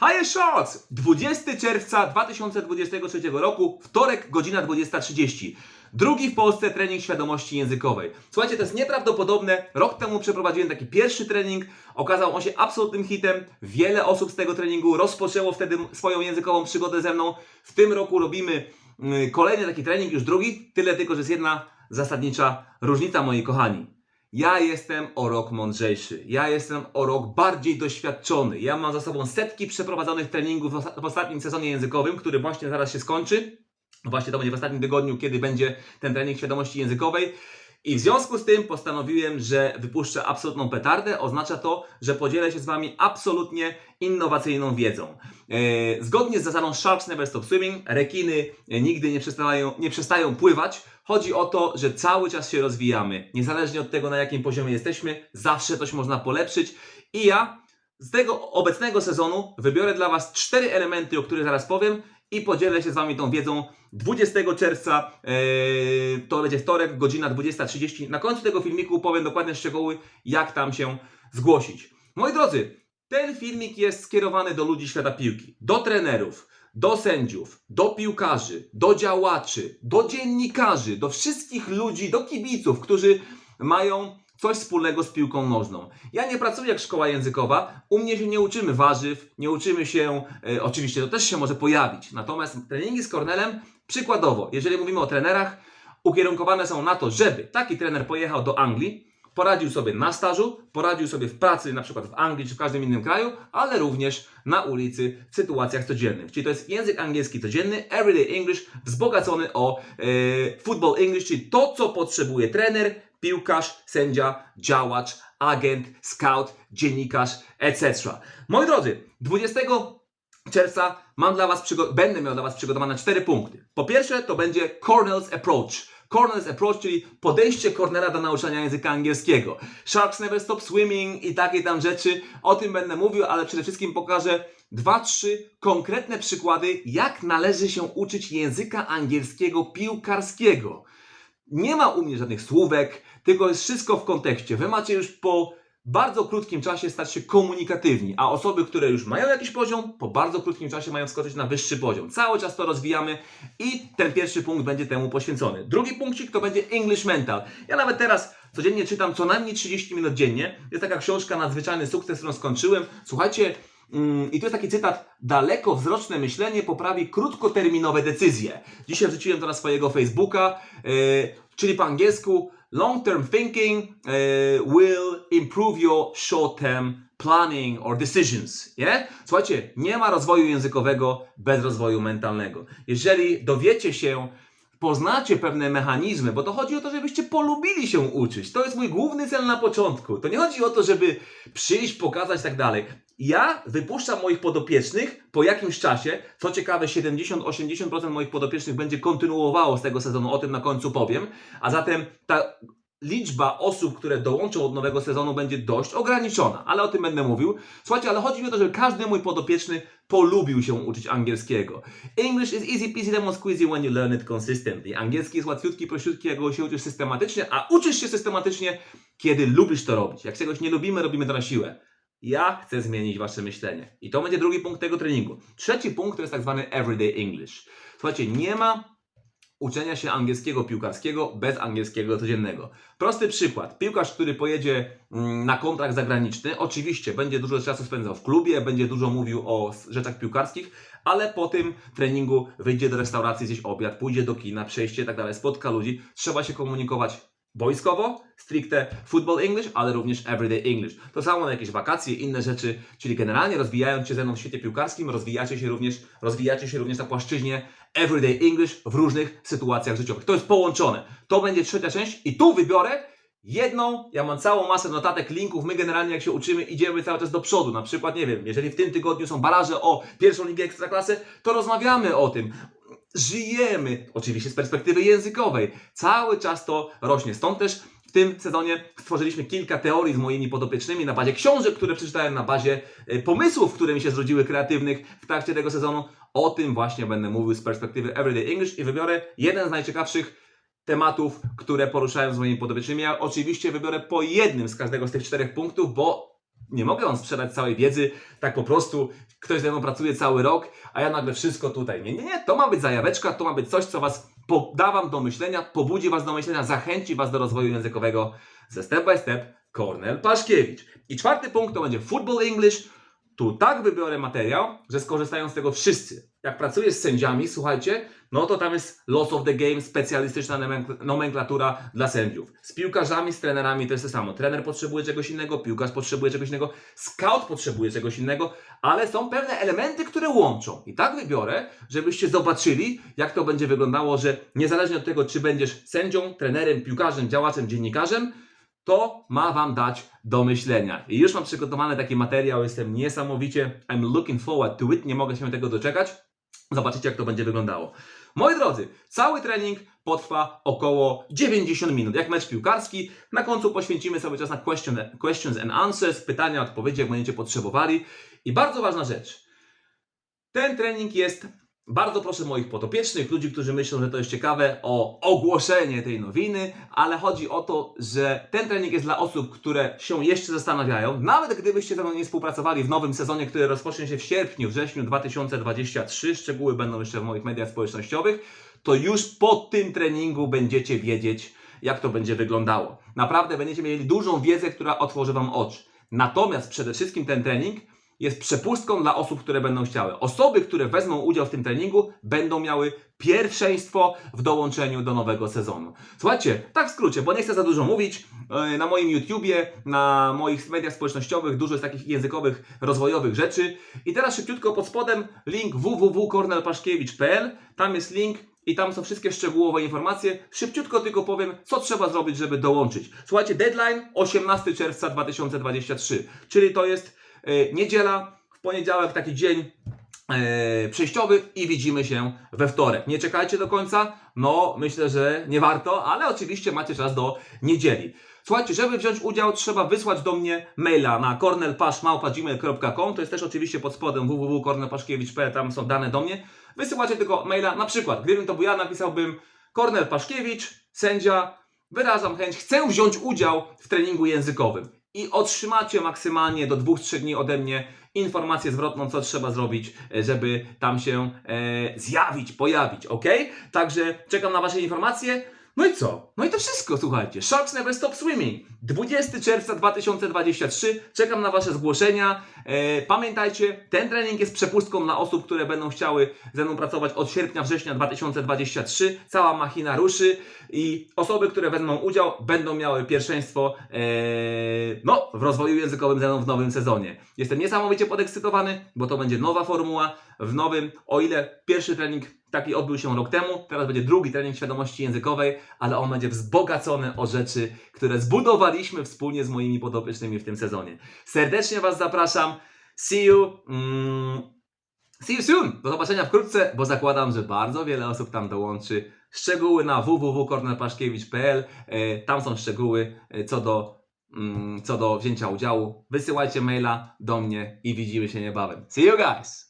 Hi Shorts! 20 czerwca 2023 roku, wtorek, godzina 20.30. Drugi w Polsce trening świadomości językowej. Słuchajcie, to jest nieprawdopodobne. Rok temu przeprowadziłem taki pierwszy trening. Okazał on się absolutnym hitem. Wiele osób z tego treningu rozpoczęło wtedy swoją językową przygodę ze mną. W tym roku robimy mm, kolejny taki trening, już drugi. Tyle tylko, że jest jedna zasadnicza różnica, moi kochani. Ja jestem o rok mądrzejszy. Ja jestem o rok bardziej doświadczony. Ja mam za sobą setki przeprowadzonych treningów w osta- w ostatnim sezonie językowym, który właśnie zaraz się skończy. Właśnie to będzie w ostatnim tygodniu, kiedy będzie ten trening świadomości językowej. I w związku z tym postanowiłem, że wypuszczę absolutną petardę. Oznacza to, że podzielę się z Wami absolutnie innowacyjną wiedzą. E, zgodnie z zasadą Sharks Never Stop Swimming, rekiny e, nigdy nie przestają, nie przestają pływać. Chodzi o to, że cały czas się rozwijamy. Niezależnie od tego, na jakim poziomie jesteśmy, zawsze coś można polepszyć. I ja z tego obecnego sezonu wybiorę dla Was cztery elementy, o których zaraz powiem i podzielę się z Wami tą wiedzą 20 czerwca, yy, to będzie wtorek, godzina 20.30. Na końcu tego filmiku powiem dokładne szczegóły, jak tam się zgłosić. Moi drodzy, ten filmik jest skierowany do ludzi świata piłki, do trenerów, do sędziów, do piłkarzy, do działaczy, do dziennikarzy, do wszystkich ludzi, do kibiców, którzy mają coś wspólnego z piłką nożną. Ja nie pracuję jak szkoła językowa, u mnie się nie uczymy warzyw, nie uczymy się, e, oczywiście to też się może pojawić, natomiast treningi z Kornelem, przykładowo, jeżeli mówimy o trenerach, ukierunkowane są na to, żeby taki trener pojechał do Anglii, poradził sobie na stażu, poradził sobie w pracy, na przykład w Anglii czy w każdym innym kraju, ale również na ulicy w sytuacjach codziennych. Czyli to jest język angielski codzienny, everyday English, wzbogacony o e, football English, czyli to, co potrzebuje trener, piłkarz, sędzia, działacz, agent, scout, dziennikarz, etc. Moi drodzy, 20 czerwca mam dla was będę miał dla Was przygotowane cztery punkty. Po pierwsze, to będzie Cornell's Approach. Cornell's Approach, czyli podejście Cornela do nauczania języka angielskiego. Sharks Never Stop Swimming i takie tam rzeczy. O tym będę mówił, ale przede wszystkim pokażę dwa, trzy konkretne przykłady, jak należy się uczyć języka angielskiego piłkarskiego. Nie ma u mnie żadnych słówek, tylko jest wszystko w kontekście. Wy macie już po bardzo krótkim czasie stać się komunikatywni, a osoby, które już mają jakiś poziom, po bardzo krótkim czasie mają wskoczyć na wyższy poziom. Cały czas to rozwijamy i ten pierwszy punkt będzie temu poświęcony. Drugi punkcik to będzie English Mental. Ja nawet teraz codziennie czytam co najmniej 30 minut dziennie. Jest taka książka Nadzwyczajny Sukces, którą skończyłem. Słuchajcie, i to jest taki cytat: Dalekowzroczne myślenie poprawi krótkoterminowe decyzje. Dzisiaj wrzuciłem to na swojego Facebooka, yy, czyli po angielsku long term thinking uh, will improve your short term planning or decisions. Yeah? Słuchajcie, nie ma rozwoju językowego bez rozwoju mentalnego. Jeżeli dowiecie się, poznacie pewne mechanizmy, bo to chodzi o to, żebyście polubili się uczyć. To jest mój główny cel na początku. To nie chodzi o to, żeby przyjść, pokazać i tak dalej. Ja wypuszczam moich podopiecznych po jakimś czasie. Co ciekawe, 70-80% moich podopiecznych będzie kontynuowało z tego sezonu, o tym na końcu powiem. A zatem ta liczba osób, które dołączą od nowego sezonu będzie dość ograniczona, ale o tym będę mówił. Słuchajcie, ale chodzi mi o to, żeby każdy mój podopieczny polubił się uczyć angielskiego. English is easy peasy lemon squeezy when you learn it consistently. Angielski jest łatwiutki, prościutki, jak go się uczysz systematycznie, a uczysz się systematycznie, kiedy lubisz to robić. Jak czegoś nie lubimy, robimy to na siłę. Ja chcę zmienić wasze myślenie. I to będzie drugi punkt tego treningu. Trzeci punkt to jest tak zwany everyday English. Słuchajcie, nie ma uczenia się angielskiego piłkarskiego bez angielskiego codziennego. Prosty przykład. Piłkarz, który pojedzie mm, na kontrakt zagraniczny, oczywiście będzie dużo czasu spędzał w klubie, będzie dużo mówił o rzeczach piłkarskich, ale po tym treningu wyjdzie do restauracji zjeść obiad, pójdzie do kina, przejście i tak dalej, spotka ludzi. Trzeba się komunikować boiskowo, stricte football English, ale również everyday English. To samo na jakieś wakacje, inne rzeczy, czyli generalnie rozwijając się ze mną w świecie piłkarskim, rozwijacie się również, rozwijacie się również na płaszczyźnie everyday English w różnych sytuacjach życiowych. To jest połączone. To będzie trzecia część i tu wybiorę jedną, ja mam całą masę notatek, linków, my generalnie jak się uczymy, idziemy cały czas do przodu. Na przykład, nie wiem, jeżeli w tym tygodniu są baraże o pierwszą ligę ekstraklasy, to rozmawiamy o tym. Żyjemy, oczywiście z perspektywy językowej. Cały czas to rośnie. Stąd też w tym sezonie stworzyliśmy kilka teorii z moimi podopiecznymi na bazie książek, które przeczytałem, na bazie e, pomysłów, które mi się zrodziły kreatywnych w trakcie tego sezonu. O tym właśnie będę mówił z perspektywy Everyday English i wybiorę jeden z najciekawszych tematów, które poruszałem z moimi podopiecznymi. Ja oczywiście wybiorę po jednym z każdego z tych czterech punktów, bo nie mogę wam sprzedać całej wiedzy, tak po prostu ktoś ze mną pracuje cały rok, a ja nagle wszystko tutaj. Nie, nie, nie, to ma być zajaweczka, to ma być coś, co was poda wam do myślenia, pobudzi was do myślenia, zachęci was do rozwoju językowego ze Step by Step Kornel Paszkiewicz. I czwarty punkt to będzie Football English. Tu tak wybiorę materiał, że skorzystają z tego wszyscy. Jak pracuję z sędziami, słuchajcie, no to tam jest Loss of the Game, specjalistyczna nomenkl- nomenklatura dla sędziów. Z piłkarzami, z trenerami to jest to samo. Trener potrzebuje czegoś innego, piłkarz potrzebuje czegoś innego, scout potrzebuje czegoś innego, ale są pewne elementy, które łączą. I tak wybiorę, żebyście zobaczyli, jak to będzie wyglądało, że niezależnie od tego, czy będziesz sędzią, trenerem, piłkarzem, działaczem, dziennikarzem, to ma Wam dać do myślenia. I już mam przygotowany taki materiał, jestem niesamowicie, I'm looking forward to it, nie mogę się tego doczekać. Zobaczycie, jak to będzie wyglądało. Moi drodzy, cały trening potrwa około 90 minut, jak mecz piłkarski. Na końcu poświęcimy sobie czas na question, questions and answers, pytania, odpowiedzi, jak będziecie potrzebowali. I bardzo ważna rzecz. Ten trening jest, bardzo proszę moich podopiecznych, ludzi, którzy myślą, że to jest ciekawe, o ogłoszenie tej nowiny, ale chodzi o to, że ten trening jest dla osób, które się jeszcze zastanawiają. Nawet gdybyście ze mną nie współpracowali w nowym sezonie, który rozpocznie się w sierpniu, wrześniu 2023, szczegóły będą jeszcze w moich mediach społecznościowych, to już po tym treningu będziecie wiedzieć, jak to będzie wyglądało. Naprawdę będziecie mieli dużą wiedzę, która otworzy Wam oczy. Natomiast przede wszystkim ten trening jest przepustką dla osób, które będą chciały. Osoby, które wezmą udział w tym treningu, będą miały pierwszeństwo w dołączeniu do nowego sezonu. Słuchajcie, tak w skrócie, bo nie chcę za dużo mówić. Yy, Na moim YouTubie, na moich mediach społecznościowych dużo jest takich językowych, rozwojowych rzeczy. I teraz szybciutko pod spodem link www.kornelpaszkiewicz.pl. Tam jest link i tam są wszystkie szczegółowe informacje. Szybciutko tylko powiem, co trzeba zrobić, żeby dołączyć. Słuchajcie, deadline 18 czerwca 2023, czyli to jest e, niedziela, w poniedziałek taki dzień e, przejściowy i widzimy się we wtorek. Nie czekajcie do końca, no myślę, że nie warto, ale oczywiście macie czas do niedzieli. Słuchajcie, żeby wziąć udział, trzeba wysłać do mnie maila na cornelpaszmałpa.gmail.com To jest też oczywiście pod spodem www.cornelpaszkiewicz.pl, tam są dane do mnie. Wysyłacie tylko maila, na przykład, gdybym to był ja, napisałbym Kornel Paszkiewicz, sędzia, wyrażam chęć, chcę wziąć udział w treningu językowym. I otrzymacie maksymalnie do 2-3 dni ode mnie informację zwrotną, co trzeba zrobić, e, żeby tam się e, zjawić, pojawić, ok? Także czekam na Wasze informacje. No i co? No i to wszystko, słuchajcie. Sharks Never Stop Swimming. 20 czerwca 2023. Czekam na Wasze zgłoszenia. E, pamiętajcie, ten trening jest przepustką dla osób, które będą chciały ze mną pracować od sierpnia, września 2023. Cała machina ruszy i osoby, które wezmą udział, będą miały pierwszeństwo e, no, w rozwoju językowym ze mną w nowym sezonie. Jestem niesamowicie podekscytowany, bo to będzie nowa formuła w nowym, o ile pierwszy trening taki odbył się rok temu, teraz będzie drugi trening świadomości językowej, ale on będzie wzbogacony o rzeczy, które zbudowaliśmy wspólnie z moimi podopiecznymi w tym sezonie. Serdecznie Was zapraszam. See you. Mm, see you soon. Do zobaczenia wkrótce, bo zakładam, że bardzo wiele osób tam dołączy. Szczegóły na www.kornelpaszkiewicz.pl. E, Tam są szczegóły e, co do, mm, co do wzięcia udziału. Wysyłajcie maila do mnie i widzimy się niebawem. See you guys!